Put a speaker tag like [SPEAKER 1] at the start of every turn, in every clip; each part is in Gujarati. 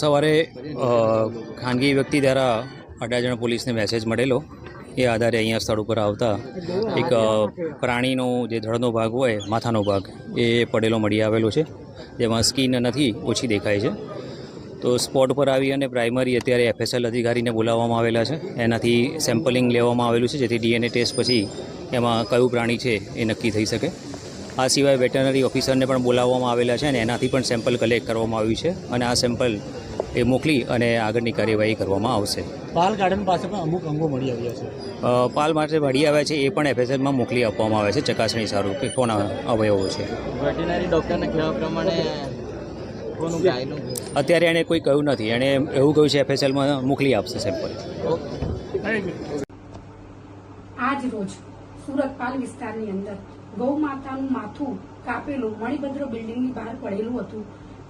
[SPEAKER 1] સવારે ખાનગી વ્યક્તિ દ્વારા અડાજણ પોલીસને મેસેજ મળેલો એ આધારે અહીંયા સ્થળ ઉપર આવતા એક પ્રાણીનો જે ધડનો ભાગ હોય, માથાનો ભાગ, એ પડેલો મળી આવેલો છે. જેમાં સ્કીન નથી, ઓછી દેખાય છે. તો સ્પોટ પર આવી અને પ્રાઇમરી અત્યારે એફએસએલ અધિકારીને બોલાવવામાં આવેલા છે. એનાથી સેમ્પલિંગ લેવામાં આવેલું છે, જેથી ડીએનએ ટેસ્ટ પછી એમાં કયું પ્રાણી છે એ નક્કી થઈ શકે. આ સિવાય વેટરનરી ઓફિસરને પણ બોલાવવામાં આવેલા છે અને એનાથી પણ સેમ્પલ કલેક્ટ કરવામાં આવ્યું છે અને આ સેમ્પલ એ મોકલી અને આગળની કાર્યવાહી કરવામાં આવશે.
[SPEAKER 2] પાલ ગાર્ડન પાસે પણ અમુક અંગો મળી આવ્યા છે.
[SPEAKER 1] પાલ માટે મળી આવ્યા છે એ પણ એફએસએલમાં મોકલી આપવામાં આવે છે ચકાસણી સારું કે કોના અવયવો છે.
[SPEAKER 3] વેટરનરી ડૉક્ટરને કહેવા પ્રમાણે
[SPEAKER 1] અત્યારે એણે કોઈ કહ્યું નથી. એણે એવું કહ્યું છે એફએસએલમાં મોકલી આપશે સેમ્પલ.
[SPEAKER 4] આજ રોજ સુરત પાલ વિસ્તારની અંદર ગૌ માતાનું માથું કાપેલું મણિભદ્ર બિલ્ડિંગની બહાર પડેલું હતું.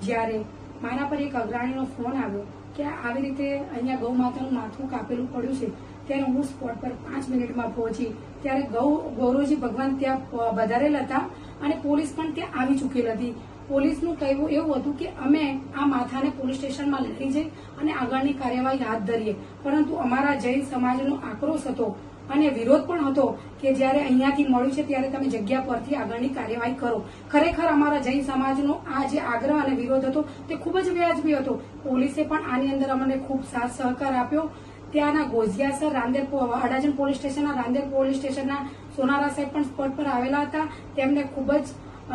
[SPEAKER 4] જ્યારે મારા પર એક અગ્રણીનો ફોન આવ્યો કે આવી રીતે અહીંયા ગૌ માતાનું માથું કાપેલું પડ્યું છે, ત્યારે હું સ્પોટ પર પાંચ મિનિટમાં પહોંચી. ત્યારે ગૌ, ગૌરવજી ભગવાન ત્યાં વધારેલા હતા અને પોલીસ પણ ત્યાં આવી ચૂકેલ હતી. પોલીસનું કહેવું એવું હતું કે અમે આ માથાને પોલીસ સ્ટેશનમાં લઈ જઈ અને આગળની કાર્યવાહી હાથ ધરીએ. પરંતુ અમારા જૈન સમાજનો આક્રોશ હતો. અને વિરોધ પણ હતો કે જ્યારે અહીંયાથી મળ્યું છે ત્યારે તમે જગ્યા પરથી આગળની કાર્યવાહી કરો. ખરેખર અમારા જૈન સમાજનો આ જે આગ્રહ અને વિરોધ હતો તે ખૂબ જ વ્યાજબી હતો. પોલીસે પણ આની અંદર અમને ખૂબ સાથ સહકાર આપ્યો. ત્યાંના ગોઝિયાસર રાંદેર અડાજણ પોલીસ સ્ટેશનના રાંદેર પોલીસ સ્ટેશનના સોનારા સાહેબ પણ સ્પોટ પર આવેલા હતા. તેમને ખૂબ જ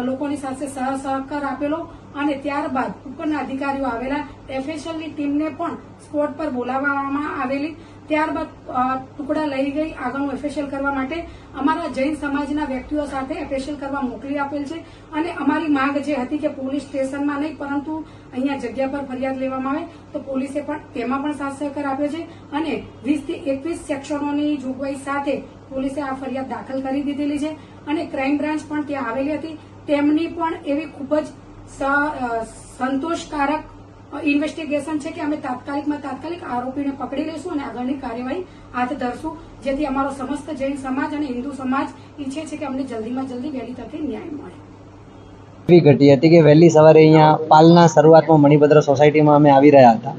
[SPEAKER 4] લોકોની સાથે સહ સહકાર આપેલો અને ત્યારબાદ ઉપરના અધિકારીઓ આવેલા. એફએસએલની ટીમને પણ સ્પોટ પર બોલાવવામાં આવેલી. ત્યારબાદ ટુકડા લઈ ગઈ આગળનું એફેશિયલ કરવા માટે. અમારા જૈન સમાજના વ્યક્તિઓ સાથે એફેશિયલ કરવા મોકલી આપેલ છે અને અમારી માંગ જે હતી કે પોલીસ સ્ટેશનમાં નહીં, પરંતુ અહીંયા જગ્યા પર ફરિયાદ લેવામાં આવે, તો પોલીસે પણ તેમાં પણ સાથ સહકાર આપ્યો છે અને વીસથી એકવીસ સેક્શનોની જોગવાઈ સાથે પોલીસે આ ફરિયાદ દાખલ કરી દીધેલી છે અને ક્રાઇમ બ્રાન્ચ પણ ત્યાં આવેલી હતી. તેમની પણ એવી ખૂબ જ સંતોષકારક ઇન્વેસ્ટિગેશન છે કે અમે તાત્કાલિકમાં તાત્કાલિક આરોપીને પકડી લઈશું અને આગળની કાર્યવાહી હાથ ધરશું, જેથી અમારો સમસ્ત જૈન સમાજ અને હિન્દુ સમાજ ઈચ્છે છે કે અમને જલ્દીમાં જલ્દી વહેલી તકે ન્યાય મળે.
[SPEAKER 5] એવી ઘટી હતી કે વહેલી સવારે અહીંયા પાલના શરૂઆતમાં મણિભદ્ર સોસાયટીમાં અમે આવી રહ્યા હતા.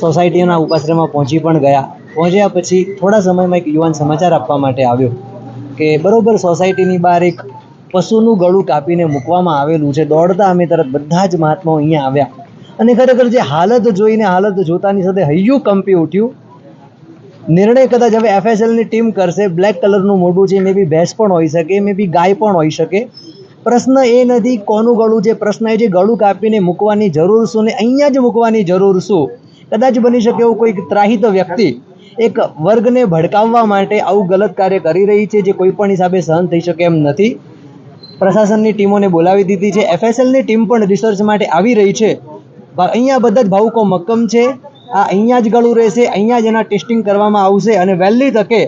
[SPEAKER 5] સોસાયટીના ઉપાશ્રયમાં પહોંચી પણ ગયા. પહોંચ્યા પછી થોડા સમયમાં એક યુવાન સમાચાર આપવા માટે આવ્યો કે બરોબર સોસાયટીની બહાર એક પશુનું ગળું કાપીને મૂકવામાં આવેલું છે. દોડતા અમે તરત બધા જ મહાત્માઓ અહીંયા આવ્યા. અને ખરેખર જે હાલત જોઈને હાલત જોતાની સાથે હૈયું કંપી ઉઠ્યું. નિર્ણય કદાચ હવે એફએસએલની ટીમ કરશે બ્લેક કલરનું મોઢું છે મે બી ભેંસ પણ હોઈ શકે મે બી ગાય પણ હોઈ શકે. પ્રશ્ન એ નથી કોનું ગળું છે, પ્રશ્ન એ છે ગળું કાપીને મૂકવાની જરૂર શું ને અહીંયા જ મૂકવાની જરૂર શું? કદાચ બની શકે એવું કોઈક ત્રાહિત વ્યક્તિ એક વર્ગને ભડકાવવા માટે આવું ગલત કાર્ય કરી રહી છે જે કોઈ પણ હિસાબે સહન થઈ શકે એમ નથી. પ્રશાસનની ટીમોને બોલાવી દીધી છે. એફએસએલની ટીમ પણ રિસર્ચ માટે આવી રહી છે. અહીંયા બધા જ ભાવુકો મક્કમ છે. આ અહીંયા જ ગળું રહેશે, અહીંયા જ એના ટેસ્ટિંગ કરવામાં આવશે અને વહેલી તકે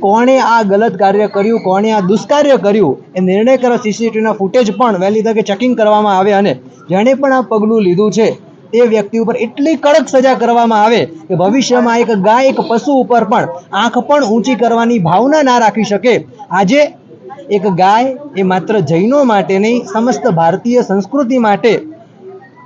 [SPEAKER 5] કોણે આ ગલત કાર્ય કર્યું, કોણે આ દુષ્કાર્ય કર્યું, એ નિર્ણય કરવા સીસીટીવીના ફૂટેજ પણ વહેલી તકે ચેકિંગ કરવામાં આવે અને જેણે પણ આ પગલું લીધું છે તે વ્યક્તિ ઉપર એટલી કડક સજા કરવામાં આવે કે ભવિષ્યમાં એક ગાય, એક પશુ ઉપર પણ આંખ પણ ઊંચી કરવાની ભાવના ના રાખી શકે. આજે એક ગાય એ માત્ર જૈનો માટે નહીં, સમસ્ત ભારતીય સંસ્કૃતિ માટે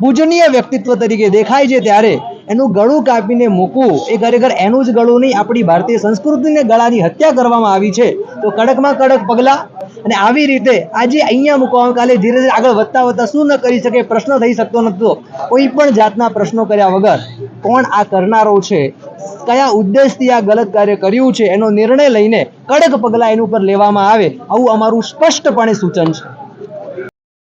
[SPEAKER 5] પૂજનીય વ્યક્તિત્વ તરીકે દેખાય છે ત્યારે એનું ગળું કાપીને મૂકવું એ ખરેખર એનું જ ગળું નહીં, આપણી ભારતીય સંસ્કૃતિને ગળાની હત્યા કરવામાં આવી છે. તો કડકમાં કડક પગલાં અને આવી રીતે આજે અહીંયા મૂકવામાં કાલે ધીરે ધીરે આગળ વધતા વધતા શું ન કરી શકે, પ્રશ્ન થઈ શકતો નહોતો. કોઈ પણ જાતના પ્રશ્નો કર્યા વગર કોણ આ કરનારો છે? કયા ઉદ્દેશથી આ ગલત કાર્ય કર્યું છે? એનો નિર્ણય લઈને કડક પગલાં એની ઉપર લેવામાં આવે. આવું અમારું સ્પષ્ટપણે સૂચન છે.